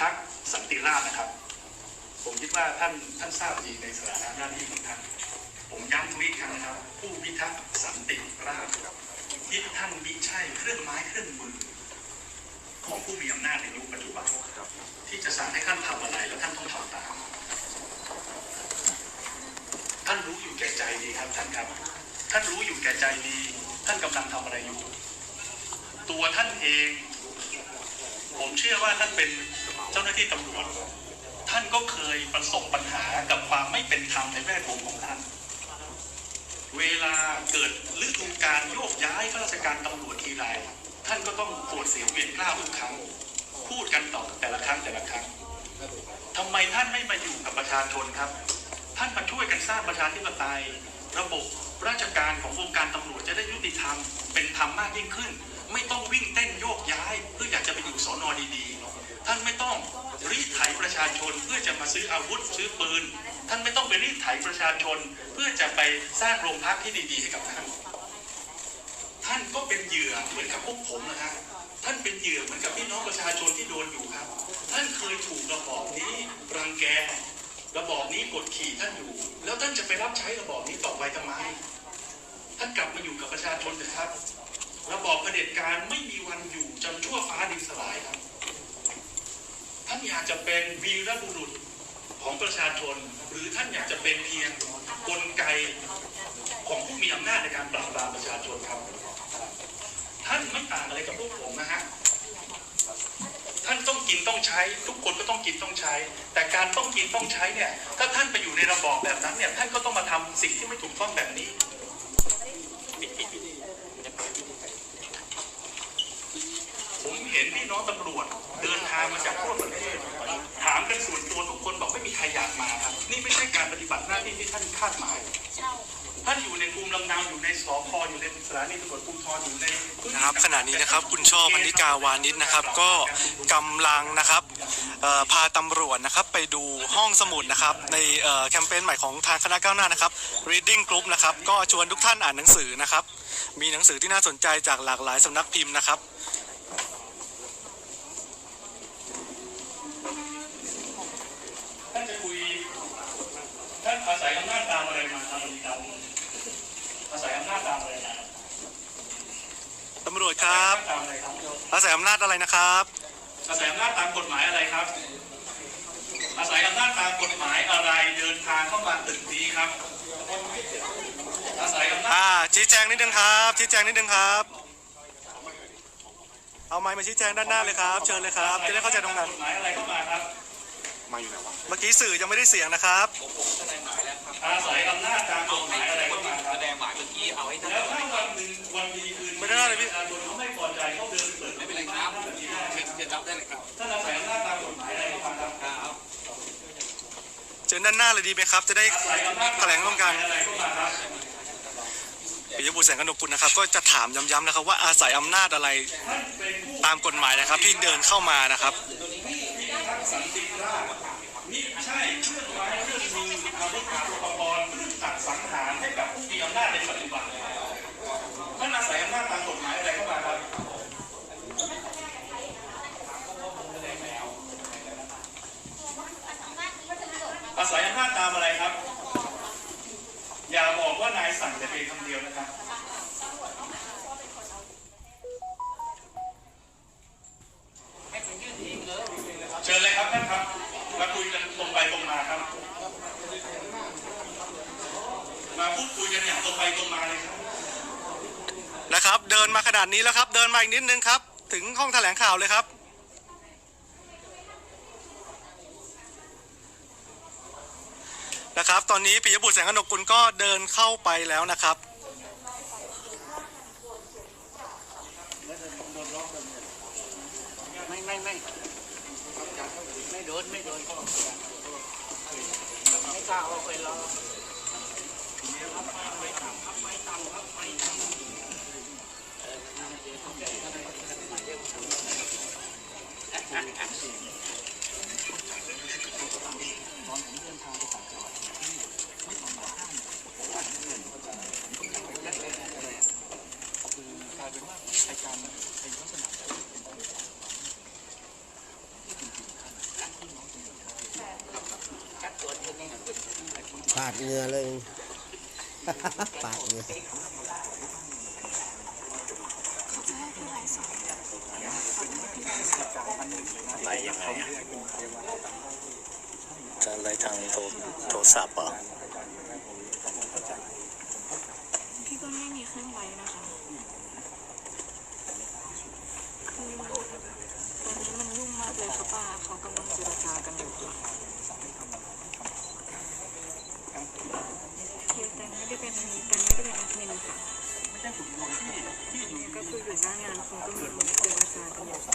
ทักษ์สันติราษนะครับ ผมคิดว่าท่านท่านทราบดีในสถานะหน้าที่ของท่าน ผมย้ำทุกอีกครั้งนะครับ ผู้พิทักษ์สันติราษครับที่ท่านมิใช่เครื่องไม้เครื่องมือ ของผู้มีอำนาจในยุคปัจจุบันที่จะสั่งให้ท่านทำอะไรแล้วท่านต้องทำตามท่านรู้อยู่แก่ใจดีครับท่านครับ ท่านรู้อยู่แก่ใจดี ท่านกำลังทำอะไรอยู่ ตัวท่านเอง ผมเชื่อว่าท่านเป็น เจ้าหน้าที่ตำรวจ ท่านก็เคยประสบปัญหากับความไม่เป็นธรรมในแวดวงของท่าน เวลาเกิดฤดูการโยกย้ายข้าราชการตำรวจทีไรท่านก็ต้องปวดเสียงเวียนกล้าวทุกครั้ง พูดกันต่อแต่ละครั้งแต่ละครั้งทำไมท่านไม่มาอยู่กับประชาชนครับ ท่านมาช่วยกันสร้างประชาธิปไตย ระบบราชการของวงการตำรวจจะได้ยุติธรรมเป็นธรรมมากยิ่งขึ้น ไม่ต้องวิ่งเต้นโยกย้าย เพื่ออยากจะไปอยู่สอนอดีๆ ท่านไม่ต้องรีดไถประชาชนเพื่อจะมาซื้ออาวุธซื้อปืน ท่านไม่ต้องไปรีดไถประชาชน เพื่อจะไปสร้างโรงพักที่ดีๆให้กับท่าน ท่านก็เป็นเหยื่อเหมือนกับพวกผมนะฮะท่านเป็นเหยื่อเหมือนกับพี่น้องประชาชนที่โดนอยู่ครับ ท่านเคยถูกระบอบนี้รังแกระบอบนี้กดขี่ท่านอยู่ แล้วท่านจะไปรับใช้ระบอบนี้ต่อไปทำไม ท่านกลับมาอยู่กับประชาชนเถอะครับ ระบอบเผด็จการไม่มีวันอยู่จนชั่วฟ้าดินสลายครับ อยากจะเป็นวีรบุรุษของประชาชน หรือท่านอยากจะเป็นเพียงกลไกของผู้มีอำนาจในการปราบปรามประชาชนครับ ท่านไม่ต่างอะไรกับพวกผมนะฮะท่านต้องกินต้องใช้ ทุกคนก็ต้องกินต้องใช้ แต่การต้องกินต้องใช้เนี่ย ถ้าท่านไปอยู่ในระบอบแบบนั้นเนี่ยท่านก็ต้องมาทำสิ่งที่ไม่ถูกต้องแบบนี้ผมเห็นพี่น้องตำรวจางมาจากทั่วประเทศถามกันส่วนตัวทุกคนบอกไม่มีใครอยากมาครับ นี่ไม่ใช่การปฏิบัติหน้าที่ที่ท่านคาดหมายท่านอยู่ในภูมิลำเนาอยู่ในสพอยู่ในสถานีตำรวจภูธรอยู่ในพื้ที่นะครับขณะนี้นะครับคุณช่อพันนิกาวานิชนะครับ ก็กำลังนะครับเอ่อพาตำรวจนะครับไปดูห้องสมุดนะครับ ในเอ่อแคมเปญใหม่ของทางคณะก้าวหน้านะครับ Reading Group นะครับ ก็ชวนทุกท่านอ่านหนังสือนะครับ มีหนังสือที่น่าสนใจจากหลากหลายสำนักพิมพ์นะครับ อาศัยอำนาจตามอะไรมาครับวันนี้ครับอาศัยอำนาจตามอะไรมาตำรวจครับ ตามอะไรครับอาศัยอำนาจอะไรนะครับ อาศัยอำนาจตามกฎหมายอะไรครับ อาศัยอำนาจตามกฎหมายอะไรเดินทางเข้ามาตึกนี้ครับ อาศัยอำนาจอ่าชี้แจงนิดนึงครับชี้แจงนิดนึงครับ เอาไมค์มาชี้แจงด้านหน้าเลยครับ เชิญเลยครับ จะได้เข้าใจตรงกันกฎหมายอะไรเข้ามาครับ เมื่อกี้สื่อยังไม่ได้เสียงนะครับอาศัยอำนาจตามกฎหมายอะไรเข้ามาครับแสดงหมายเมื่อกี้เอาให้ท่านแล้วถ้าวันหนึ่งวันดีคืนไม่ได้เลยพี่ ประชาชนเขาไม่พอใจเขาเดินเปิดไม่เป็นไรครับแบบนี้ได้เชิญรับได้เลยครับท่านอาศัยอำนาจตามกฎหมายอะไรเข้ามาครับครับเชิญด้านหน้าเลยดีไหมครับ จะได้อาศัยอำนาจแถลงร่วมกันอะไรเข้ามาครับ ปิยบุตรแสงกนกกุลนะครับ ก็จะถามย้ำๆนะครับว่าอาศัยอำนาจอะไรท่านเป็นผู้ตามกฎหมายนะครับ ที่เดินเข้ามานะครับพิ ทักษ์สันติราษฎร์มิใช่เครื่องไม้เครื่องมืออาวุธอุปกรณ์เครื่องจักรสังหารให้กับผู้มีอำนาจในปัจจุบันท่านอาศัยอำนาจตามกฎหมายอะไรเข้ามาครับอาศัยอำนาจตามอะไรครับ อย่าบอกว่านายสั่งแต่เพียงคำเดียวนะครับ เชิญเลยครับท่านครับ มาคุยกันตรงไปตรงมาครับ มาพูดคุยกันอย่างตรงไปตรงมาเลยครับ นะ ครับ เดินมาขนาดนี้แล้วครับ เดินมาอีกนิดนึงครับ ถึงห้องแถลงข่าวเลยครับนะครับ ตอนนี้ปิยบุตรแสงกนกุลก็เดินเข้าไปแล้วนะครับไม่ไม่ไม่ไม่โดนไม่โดนไม่กล้าเอาไปาดเงื่อเลย ปาดเงื่ออะไรยังไงจะอะไรทางโทรโทรศัพท์อพี่ก็ไม่มีเครื่องไว้นะคะคือตอนนี้มันยุ่งมากเลยค่ะป้าเขากำลังเจรจากันอยู่ค่ะคือแต่ไม่ได้เป็นแต่ไม่ได้เป็นแอดมินค่ะก็คืออยู่หน้างานคงก็มีเจรจากันอยู่ค่ะ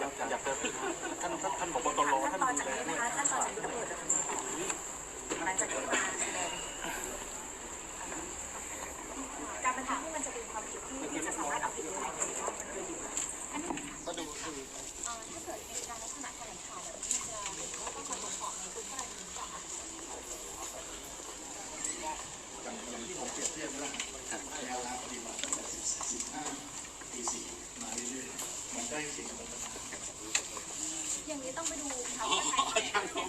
ครับรับฝากอยากจะท่านท่านบอกว่าน ตอน ดู จาก แล นี้นะคะขั้นตอนจากนี้ตำรวจจะทำยังไงต่อหลังจากที่มาแสดงการบันทึกนี่มันจะเป็นความผิดที่ที่จะสามารถเอาผิดได้ไหมคะอันนี้ ก็ดู ถ้าเกิดเป็นการลักษณะแถลงข่าวแบบนี้จะต้องมาตรวจสอบในพื้นที่อะไรนี้ก่อน อย่างอย่างที่ผมเปรียบเทียบนะแนวทางปฏิบัติตั้งแต่สิบห้าปีสี่มาเรื่อยๆมันได้สิ่งที่มัน อย่างนี้ต้องไปดูค่ะว่าใครแถลง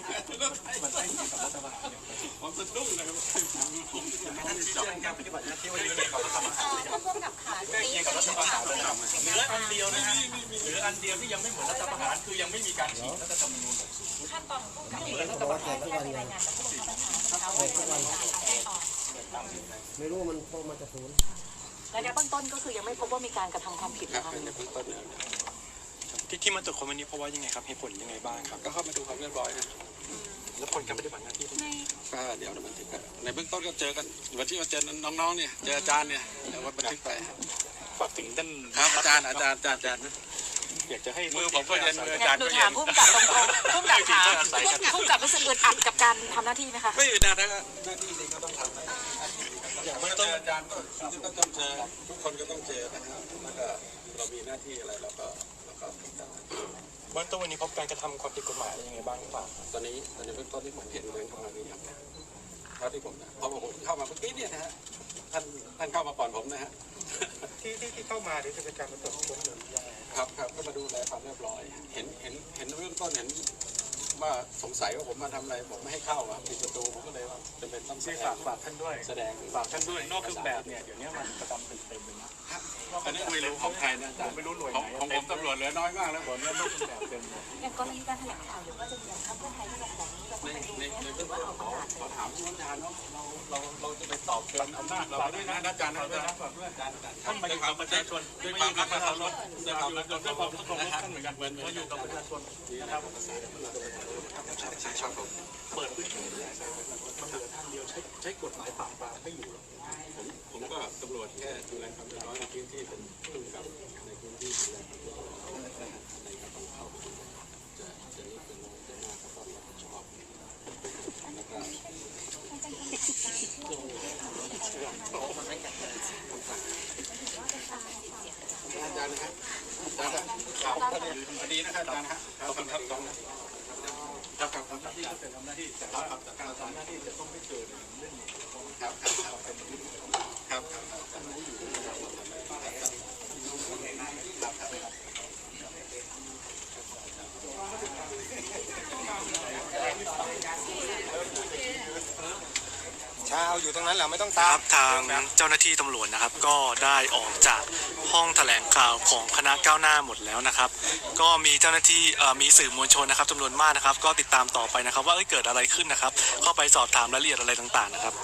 มันได้สิ่งกับรัฐบาลเนี่ยผมสะดุ้งเลยครับท่านชี้แจงการปฏิบัติหน้าที่ว่ายังไงกับรัฐบาลเอ่อผู้ร่วมกับขาที่เป็นข่าวเป็นข่าวเป็นเหลืออันเดียวนะฮะเหลืออันเดียวที่ยังไม่เหมือนรัฐประหารคือยังไม่มีการฉีกรัฐธรรมนูญขั้นตอนของผู้กำกับเหมืองก็ต้องให้รายงานกับผู้บังคับบัญชานะคะว่าจะมีการขั้นอนไม่รู้มันโทรมาจากศูนย์ระยะเบื้องต้นก็คือยังไม่พบว่ามีการกระทำความผิดนะคะในเบื้องต้นเนี่ย ที่ที่มาตรวจคนวันนี้เพราะว่ายังไงครับเหตุผลยังไงบ้างครับ ก็เข้ามาดูความเรียบร้อยนะแล้วผลการปฏิบัติหน้าที่ก็เดี๋ยวเราบันทึกไปในเบื้องต้นก็เจอกันวันที่มาเจอน้องๆเนี่ยเจออาจารย์เนี่ยเดี๋ยวว่าบันทึกไปฝากถึงท่านครับอาจารย์อาจารย์อาจารย์อาจารย์อยากจะให้มือผมก็เย็นมืออาจารย์หนูก็ถาเย็มนผู้กำกับตรงๆผู้กำกับถามผู้กำกับรู้สึกอึดอัดกับการทำหน้าที่ไหมคะ ไม่อื่นนะถ้าหน้าที่นี้ก็ต้องทำนะอย่างเมื่อเจออาจารย์ก็ก็ต้องเจอทุกคนก็ต้องเจอนะครับแล้วก็เรามีหน้าที่อะไรเราก็ เราก็ทำเบื้องต้นวันนี้พบการกระทำความผิดกฎหมายอะไรยังไงบ้างหรือเปล่าตอนนี้ตอนนี้เบื้องต้นที่ผมเห็นเรื่องของเรานี่ครับเท่าที่ผมนะพอผมเข้ามาเมื่อกี้เนี่ยนะฮะท่านท่านเข้ามาก่อนผมนะฮะที่ที่ที่เข้ามาหรือจะเป็นการมาตรวจค้นหรือยังไงครับครับก็มาดูแลความเรียบร้อย เห็นเห็นเห็นเบื้องต้นเห็นว่าสงสัยว่าผมมาทำอะไรผมไม่ให้เข้าอะปิดประตูผมก็เลยว่าจะเป็นต้องแสที่ดฝางกฝากท่านด้วย แสดงฝากท่านด้วยนอกเครื่องแบบเนี่ยเดี๋ยวนี้มันประจำ มากแล้วผมเนี่ยนอกเครื่องแบบเต็มเลยอย่างกรณีการแถลงข่าวหรือว่าจะมีอย่างพรรคเพื่อไทยที่จะแถลงนี้เราต้ในไปดูในไหมในหรืเบื้องว่าต้นเอาขปอระกาศขอถามผู้อาจารย์เนาะเราเราเราจะไปตอบเกินอำนาจเราด้วยนะอาจารย์นะอาจารย์ฝากด้วยนะด้วยอาจารย์ท่านมาอยู่กับประชาชนด้วยความรักประชาชนด้วยความรักประด้วยชาชความนเคารพท่านเหมือนกันเหมือนเหมือนมาอยู่กับประชาชนนะครับครับผมเปิดพื้นที่มันเหลือท่านเดียวใช้ใช้กฎหมายปราบปรามไม่อยู่หรอกผมผมจแค่ดูแลความเรียบร้อยในพื้นที่เป็นผู้กำกับในพื้นที่ดูแลความเรียบร้อยในกระต้องเข้าไปดูแลจะจะนี่เป็นจะหน้าเขาต้องรับผิดชอบแล้วก็อาจารย์นะครับอาจารย์ครับพอดีนะครับอาจารย์ครับขอบคุณครับตรงนะครับครับครับที่จะทำหน้าที่แต่ว่าการทำหน้าที่จะต้องไม่เกินเรื่องนี้ครับครับครับครับ เช้า อยู่ตรงนั้นแหละไม่ต้องตารัมบทางเจ้าหน้าที่ตำรวจนะครับ ก็ได้ออกจากห้องแถลงข่าวของคณะก้าวหน้าหมดแล้วนะครับ ก็มีเจ้าหน้าที่เอ่อมีสื่อมวลชนนะครับจำนวนมากนะครับ ก็ติดตามต่อไปนะครับ ว่าเอ้ยเกิดอะไรขึ้นนะครับ เข้าไปสอบถามรายละเอียดอะไรต่างๆนะครับ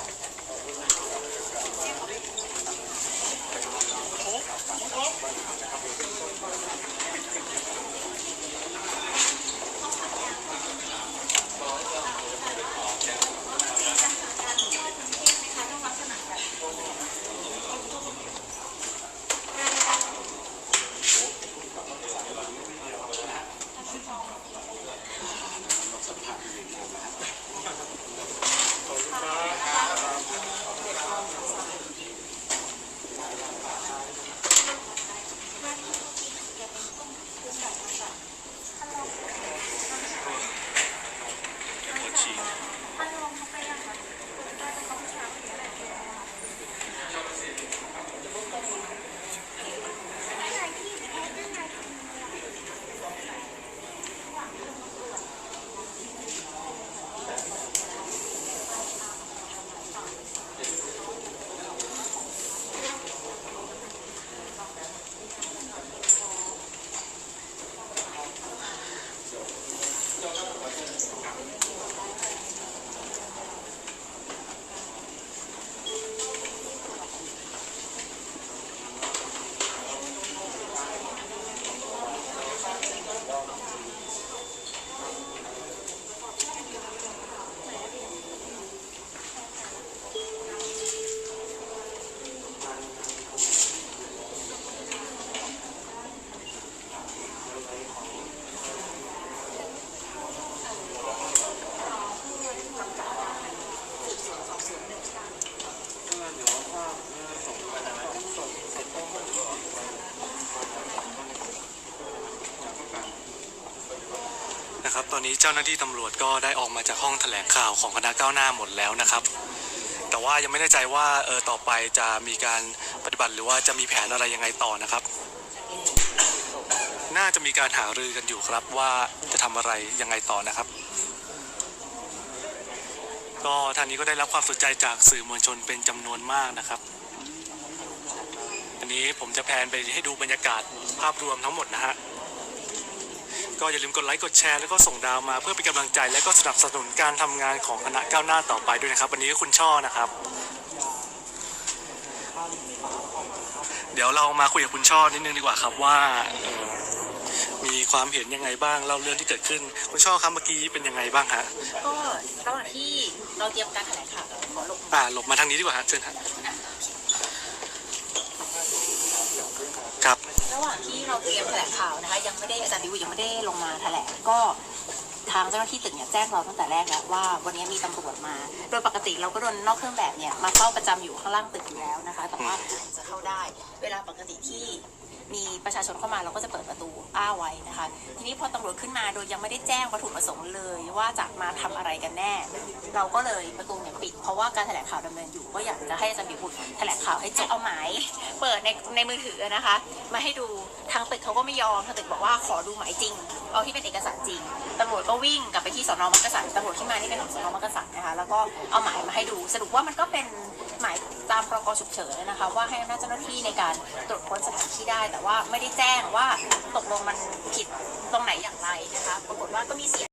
ครับ ตอนนี้เจ้าหน้าที่ตำรวจก็ได้ออกมาจากห้องแถลงข่าวของคณะก้าวหน้าหมดแล้วนะครับ แต่ว่ายังไม่แน่ใจว่าเออต่อไปจะมีการปฏิบัติหรือว่าจะมีแผนอะไรยังไงต่อนะครับ น่าจะมีการหารือกันอยู่ครับว่าจะทำอะไรยังไงต่อนะครับ ก็ทางนี้ก็ได้รับความสนใจจากสื่อมวลชนเป็นจำนวนมากนะครับ อันนี้ผมจะแพนไปให้ดูบรรยากาศภาพรวมทั้งหมดนะฮะ ก็อย่าลืมกดไลค์กดแชร์แล้วก็ส่งดาวมา เพื่อเป็นกำลังใจและก็สนับสนุนการทำงานของคณะก้าวหน้าต่อไปด้วยนะครับวันนี้คุณช่อนะครับ เดี๋ยวเรามาคุยกับคุณช่อนิดนึงดีกว่าครับว่าเอ่อมีความเห็นยังไงบ้างเล่าเรื่องที่เกิดขึ้น คุณช่อครับเมื่อกี้เป็นยังไงบ้างฮะก็ระหว่างที่เราเตรียมการแถลงข่าวขอลงอ่าหลบมาทางนี้ดีกว่าฮะเชิญฮะค ระหว่างที่เราเตรียมแถลงข่าวนะคะ ยังไม่ได้อาจารย์ดิวยังไม่ได้ลงมาแถลงก็ทางเจ้าหน้าที่ตึกเนี่ยแจ้งเราตั้งแต่แรกแล้วว่าวันนี้มีตำรวจมา โดยปกติเราก็โดนนอกเครื่องแบบเนี่ยมาเฝ้าประจำอยู่ข้างล่างตึกอยู่แล้วนะคะ แต่ว่าจะเข้าได้ เวลาปกติที่ มีประชาชนเข้ามาเราก็จะเปิดประตูอ้าไว้นะคะ ทีนี้พอตำรวจขึ้นมาโดยยังไม่ได้แจ้งวัตถุประสงค์เลย ว่าจะมาทำอะไรกันแน่ เราก็เลยประตูเนี่ยปิด เพราะว่าการแถลงข่าวดำเนินอยู่ก็อยากจะให้อาจารย์บิบุตรแถลงข่าวให้จบเอาหมายเปิดในในมือถือนะคะ มาให้ดูทางตึกเขาก็ไม่ยอมทางตึกบอกว่าขอดูหมายจริงเอาที่เป็นเอกสารจริงตำรวจก็วิ่งกลับไปที่สอนอมักกะสันตำรวจที่มานี่เป็นของสอนอมักกะสันนะคะแล้วก็เอาหมายมาให้ดูสรุปว่ามันก็เป็น หมายตามพรกฉุกเฉินนะคะ ว่าให้อำนาจเจ้าหน้าที่ในการตรวจค้นสถานที่ได้ แต่ว่าไม่ได้แจ้งว่าตกลงมันผิดตรงไหนอย่างไรนะคะ ปรากฏว่าก็มีเสียง